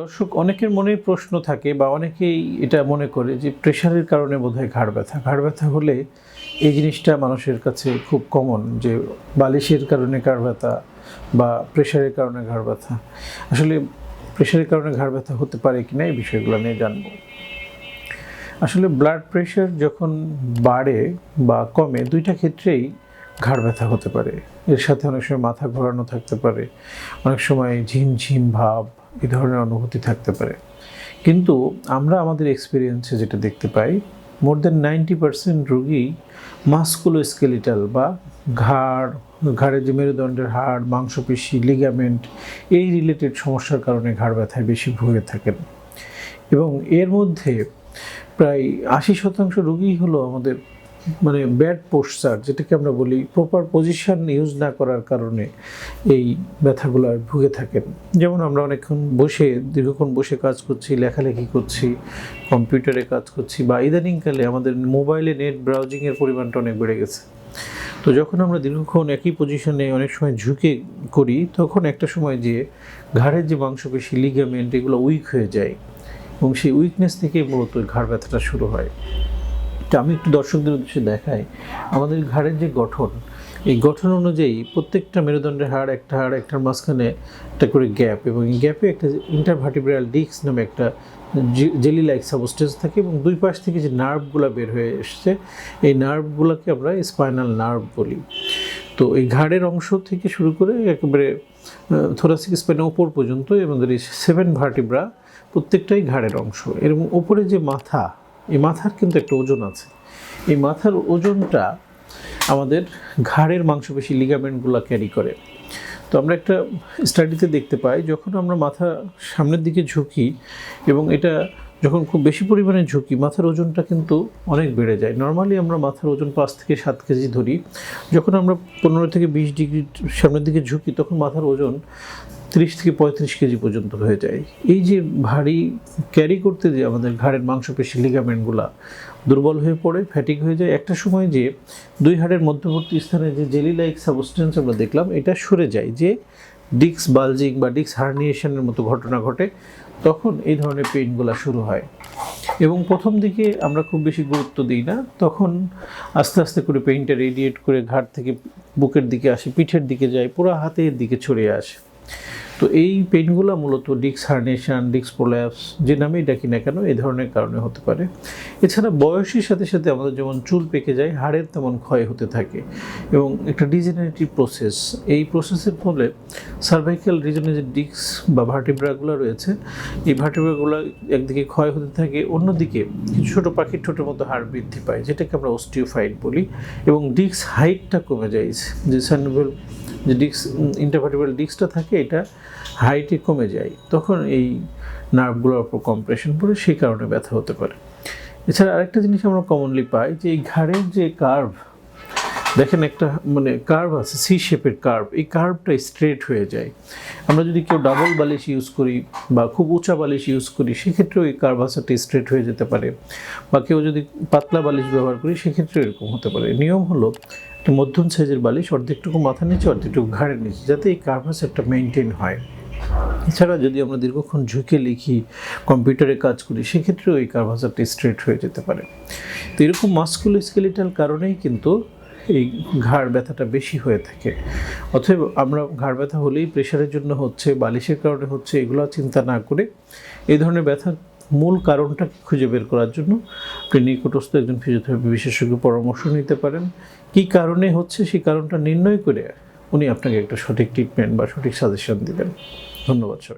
দর্শক, অনেকের মনেই প্রশ্ন থাকে বা অনেকেই এটা মনে করে যে প্রেশারের কারণে বোধহয় ঘাড় ব্যথা। ঘাড় ব্যথা হলে এই জিনিসটা মানুষের কাছে খুব কমন যে বালিশের কারণে ঘাড় ব্যথা বা প্রেশারের কারণে ঘাড় ব্যথা। আসলে প্রেশারের কারণে ঘাড় ব্যথা হতে পারে কি না এই বিষয়গুলো নিয়ে জানব। আসলে ব্লাড প্রেশার যখন বাড়ে বা কমে, দুইটা ক্ষেত্রেই ঘাড় ব্যথা হতে পারে। এর সাথে অনেক সময় মাথা ঘোরানো থাকতে পারে। অনেক সময় ঝিমঝিম ভাব এই ধরনের অনুভূতি থাকতে পারে। কিন্তু আমরা আমাদের এক্সপিরিয়েন্সে যেটা দেখতে পাই মোর দেন নাইনটি পার্সেন্ট রোগী মাস্কুলো স্কেলিটাল বা ঘাড় ঘাড়ের যে মেরুদণ্ডের হাড়, মাংসপেশি লিগামেন্ট এই রিলেটেড সমস্যার কারণে ঘাড় ব্যথায় বেশি ভুগে থাকেন। এবং এর মধ্যে প্রায় আশি শতাংশ রোগী হলো আমাদের মানে ব্যাড পোস্টার, যেটাকে আমরা বলি প্রপার পজিশন ইউজ না করার কারণে এই ব্যথাগুলো আর ভুগে থাকেন। যেমন আমরা অনেকক্ষণ বসে, দীর্ঘক্ষণ বসে কাজ করছি, লেখালেখি করছি কম্পিউটারে কাজ করছি, বা ইদানিংকালে আমাদের মোবাইলে নেট ব্রাউজিংয়ের পরিমাণটা অনেক বেড়ে গেছে। তো যখন আমরা দীর্ঘক্ষণ একই পজিশনে অনেক সময় ঝুঁকে করি, তখন একটা সময় যে ঘাড়ের যে মাংসপেশি লিগামেন্ট এগুলো উইক হয়ে যায়। এবং সেই উইকনেস থেকেই মূলত ঘাড় ব্যথাটা শুরু হয়। তো আমি একটু দর্শকদের উদ্দেশ্যে দেখাই। আমাদের ঘাড়ের যে গঠন, এই গঠন অনুযায়ী প্রত্যেকটা মেরুদণ্ডের হাড় একটা হাড় একটার মাঝখানে একটা করে গ্যাপ এবং এই গ্যাপে একটা ইন্টারভার্টিব্রাল ডিস্ক নামে একটা জেলি লাইক সাবস্টেন্স থাকে এবং দুই পাশ থেকে যে নার্ভগুলো বের হয়ে এসছে, এই নার্ভগুলোকে আমরা স্পাইনাল নার্ভ বলি। তো এই ঘাড়ের অংশ থেকে শুরু করে একেবারে থোরাসিক স্পাইনের ওপর পর্যন্ত এই সেভেন ভার্টিব্রা প্রত্যেকটাই ঘাড়ের অংশ। এবং ওপরে যে মাথা এই মাথার কিন্তু একটা ওজন আছে। এই মাথার ওজনটা আমাদের ঘাড়ের মাংসপেশি লিগামেন্টগুলো ক্যারি করে। তো আমরা একটা স্টাডিতে দেখতে পাই, যখন আমরা মাথা সামনের দিকে ঝুঁকি এবং এটা যখন খুব বেশি পরিমাণে ঝুঁকি, মাথার ওজনটা কিন্তু অনেক বেড়ে যায়। নর্মালি আমরা মাথার ওজন পাঁচ থেকে সাত কেজি ধরি। যখন আমরা পনেরো থেকে বিশ ডিগ্রি সামনের দিকে ঝুঁকি, তখন মাথার ওজন তিরিশ থেকে পঁয়ত্রিশ কেজি পর্যন্ত হয়ে যায়। এই যে ভারী ক্যারি করতে যে আমাদের ঘাড়ের মাংসপেশি লিগামেন্টগুলা দুর্বল হয়ে পড়ে ফ্যাটিক হয়ে যায়, একটা সময় যে দুই হাড়ের মধ্যবর্তী স্থানে যে জেলি লাইক সাবস্টেন্স আমরা দেখলাম, এটা সরে যায়। যে ডিক্স বালজিং বা ডিক্স হার্নিয়েশনের মতো ঘটনা ঘটে তখন এই ধরনের পেইনগুলো শুরু হয়। এবং প্রথম দিকে আমরা খুব বেশি গুরুত্ব দিই না, তখন আস্তে আস্তে করে পেইনটা রেডিয়েট করে ঘাট থেকে বুকের দিকে আসে, পিঠের দিকে যায়, পুরো হাতের দিকে ছড়িয়ে আসে। তো এই পেনগুলো মূলত ডিক্স হার্নেশন ডিক্স প্রোল্যাপস যে নামেই ডাকি না কেন, এই ধরনের কারণে হতে পারে। এছাড়া বয়সের সাথে সাথে আমাদের যেমন চুল পেকে যায়, হাড়ের তেমন ক্ষয় হতে থাকে। এবং একটা ডিজেনারেটিভ প্রসেস এই প্রসেসের ফলে সার্ভাইকাল রিজনে যে ডিক্স বা ভার্টিব্রাগুলো রয়েছে, এই ভার্টিব্রাগুলো একদিকে ক্ষয় হতে থাকে, অন্যদিকে ছোটো পাখির ঠোঁটের মতো হাড় বৃদ্ধি পায়, যেটাকে আমরা অস্টিওফাইড বলি। এবং ডিক্স হাইটটা কমে যায়, যে সার্নিভেল যে ডিস্ক ইন্টারভার্টিবল ডিস্কটা থাকে, এটা হাইটে কমে যায়, তখন এই নার্ভগুলোর উপর কম্প্রেশন পড়ে, সেই কারণে ব্যথা হতে পারে। এছাড়া আরেকটা জিনিস আমরা কমনলি পাই যে এই ঘাড়ের যে কার্ভ দেখেন একটা মানে কার্ভ আছে সি শেপের কার্ভ এই কার্ভটা স্ট্রেট হয়ে যায়। আমরা যদি কেউ ডাবল বালিশ ইউজ করি বা খুব উঁচা বালিশ ইউজ করি, সেক্ষেত্রেও এই কার্ভ আসাটা স্ট্রেট হয়ে যেতে পারে। বা কেউ যদি পাতলা বালিশ ব্যবহার করি সেক্ষেত্রে এরকম হতে পারে। নিয়ম হলো, একটা মধ্যম সাইজের বালিশ অর্ধেকটুকু মাথা নিচে, অর্ধেকটুকু ঘাড়ের নিচে, যাতে এই কার্ভাসেরটা মেনটেন হয়। এছাড়া যদি আমরা দীর্ঘক্ষণ ঝুঁকে লিখি কম্পিউটারে কাজ করি, সেক্ষেত্রেও এই কার্ভাসারটা স্ট্রেট হয়ে যেতে পারে। তো এরকম মাস্কুলো স্কেলিটাল কারণেই কিন্তু এই ঘাড় ব্যথাটা বেশি হয়ে থাকে। অতএব আমরা ঘাড় ব্যথা হলেই প্রেশারের জন্য হচ্ছে, বালিশের কারণে হচ্ছে, এগুলো চিন্তা না করে এই ধরনের ব্যথার মূল কারণটা খুঁজে বের করার জন্য আপনি নিকটস্থ একজন ফিজিওথেরাপি বিশেষজ্ঞ পরামর্শ নিতে পারেন। কী কারণে হচ্ছে সেই কারণটা নির্ণয় করে উনি আপনাকে একটা সঠিক ট্রিটমেন্ট বা সঠিক সাজেশন দিবেন। ধন্যবাদ সবাই